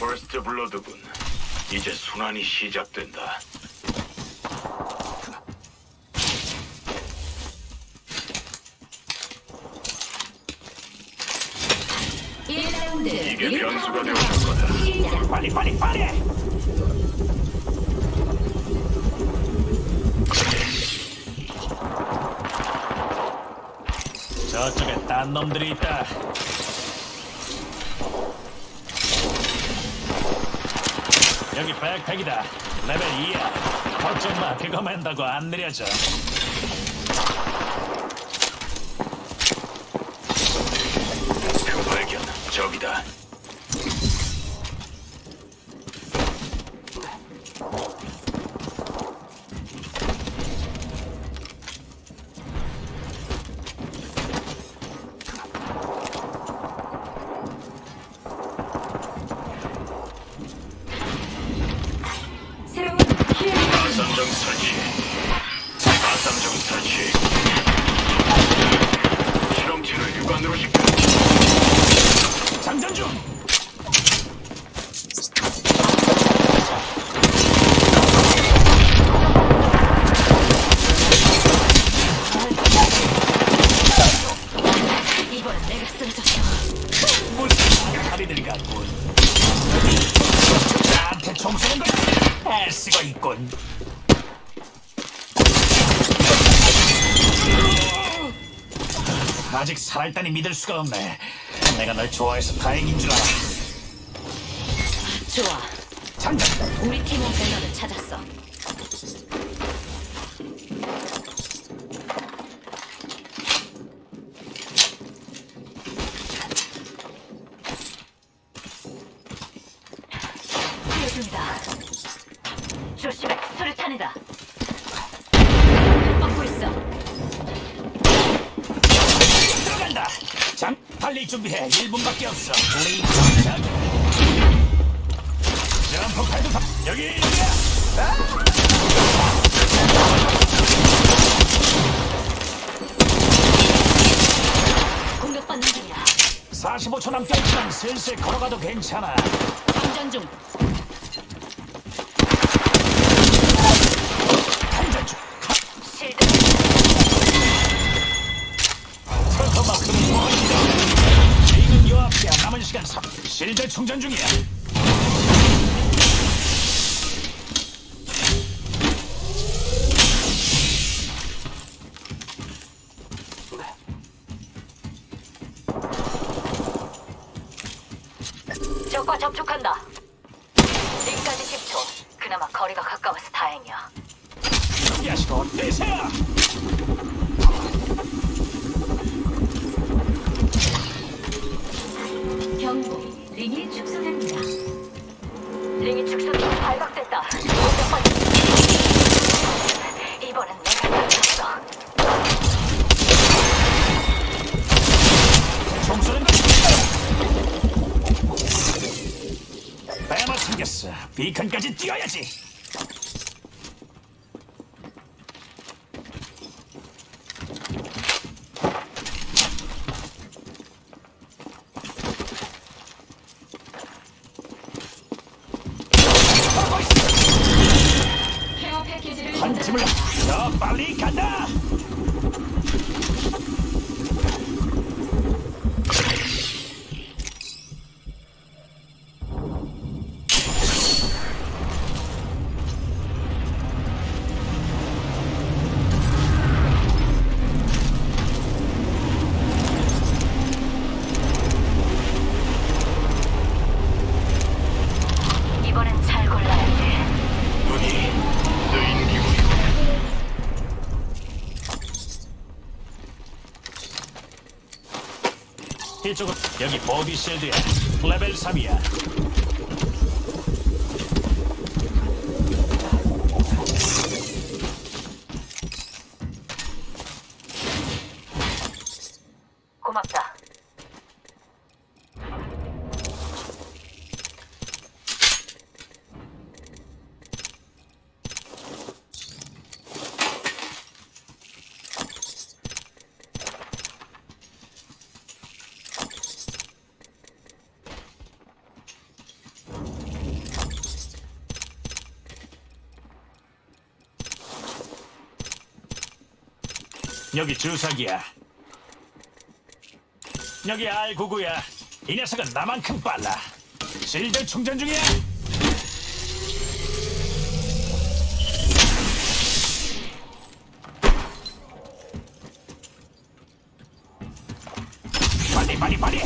퍼스트 블러드군. 이제 순환이 시작된다. 이게 변수가 되어줄 거다. 빨리 빨리 빨리. 저쪽에 딴 놈들이 있다. 여기 백팩이다. 레벨 2야. 걱정 마. 그거 맨다고 안 느려져. 같군. 나한테 총 쏘는 걸 애쓰고 있군. 아직 살아있다니 믿을 수가 없네. 내가 널 좋아해서 다행인 줄 알아. 좋아. 장전. 우리 팀원 배너를 찾았어. 여기다. 조심해, 수류탄이다. 막고 있어. 들어간다. 장, 빨리 준비해. 1분밖에 없어. 우리 장. 점프 패드 다- 여기 여기야. 공격받는 중이야. 45초 남게 있지만 슬슬 걸어가도 괜찮아. 장전 중. 실드 충전 중이야. 적과 접촉한다. 링까지 10초. 그나마 거리가 가까워서 다행이야. 야시고 내세요. 경고. 링이 축소됩니다. 링이 축소돼 발각됐다. 이번엔 내가 잡혔어. 총 쏘는 거. 빼마 챙겼어. 비컨까지 뛰어야지. 이쪽은 여기 보디 실드야. 레벨 3이야. 여기 주사기야. 여기 R99야. 이 녀석은 나만큼 빨라. 실드 충전 중이야. 빨리 빨리 빨리.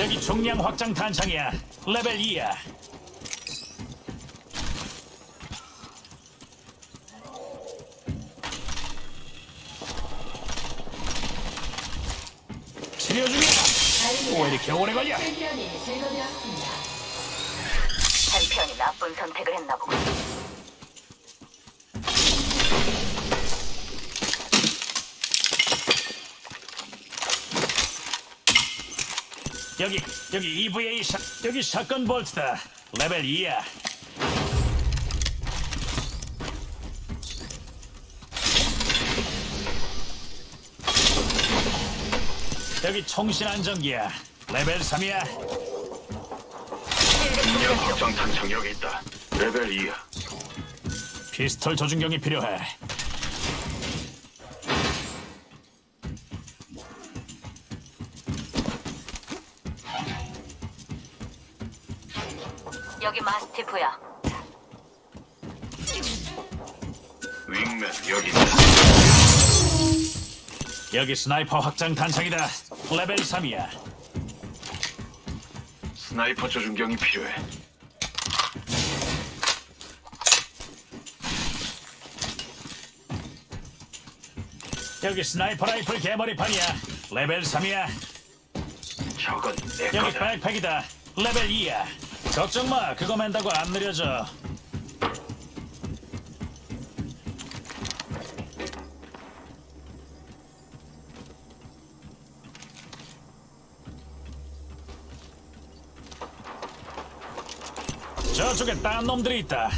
여기 중량 확장 탄창이야. 레벨 2야. 치료 중 이렇게 오래 걸려? 챔피언이 제거되었습니다. 챔피언이 나쁜 선택을 했나 보군. 여기 여기 EVA 샷 여기 샷건 볼트다. 레벨 2야. 여기 총신 안정기야. 레벨 3이야. 중량 확장 탄창 여기 있다. 레벨 2야. 피스톨 조준경이 필요해. 여기 마스티프야. 윙맨 여기 있다. 여기 스나이퍼 확장 탄창이다. 레벨 3이야. 스나이퍼 조준경이 필요해. 여기 스나이퍼 라이플 개머리판이야. 레벨 3이야. 저건 내 여기 거다. 백팩이다. 레벨 2야. 걱정 마. 그거 맨다고 안 느려져. 저쪽에 딴 놈들이 있다.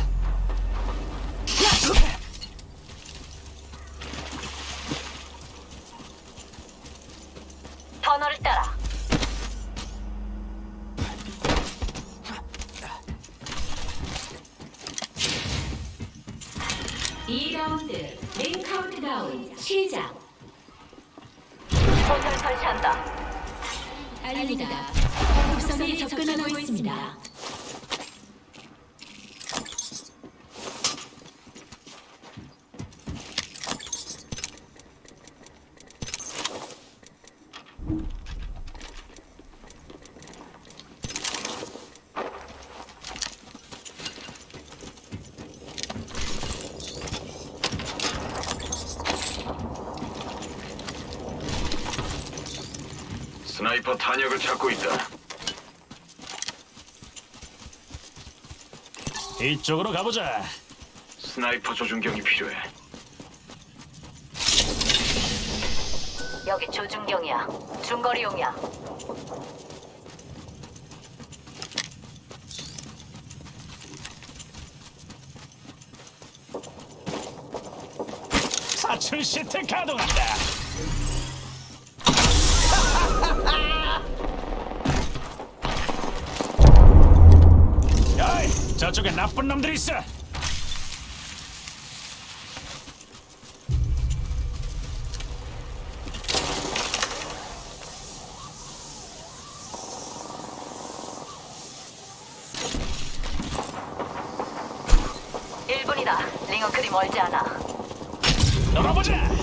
터널을 따라. 이라운드링 카운트다운 시작. 포털 설치한다. 알립니다. 곡선이 접근하고 있습니다. 스나이퍼 탄약을 찾고 있다. 이쪽으로 가보자. 스나이퍼 조준경이 필요해. 여기 조준경이야. 중거리용이야. 사출 시트 가동한다. 저쪽에 나쁜 놈들이 있어. 일분이다 링은 그리 멀지 않아. 놀아보자.